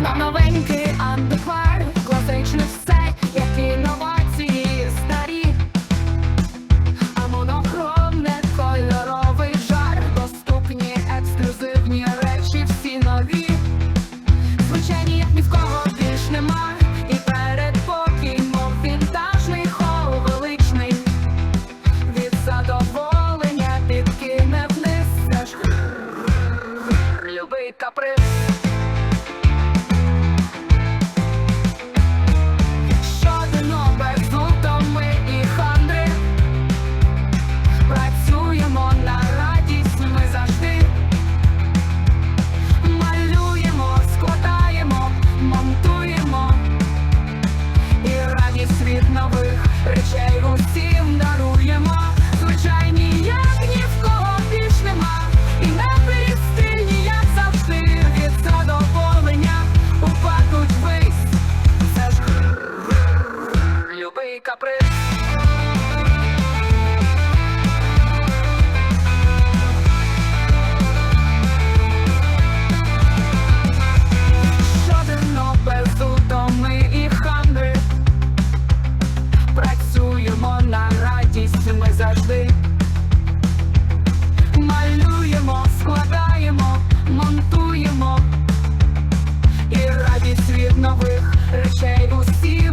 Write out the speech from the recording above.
Знов новенький антиквар, класичний все, як інновації старі. А монохромне кольоровий жар, доступні ексклюзивні речі, всі нові. Звичайні, як ні в кого більш нема. І передпокій, мов вінтажний хол величний. Від задоволення підкине вниз, любий каприз. Щоденно без утоми і хандри Працюємо на радість ми завжди. Малюємо, складаємо, монтуємо і радість від нових речей усіх.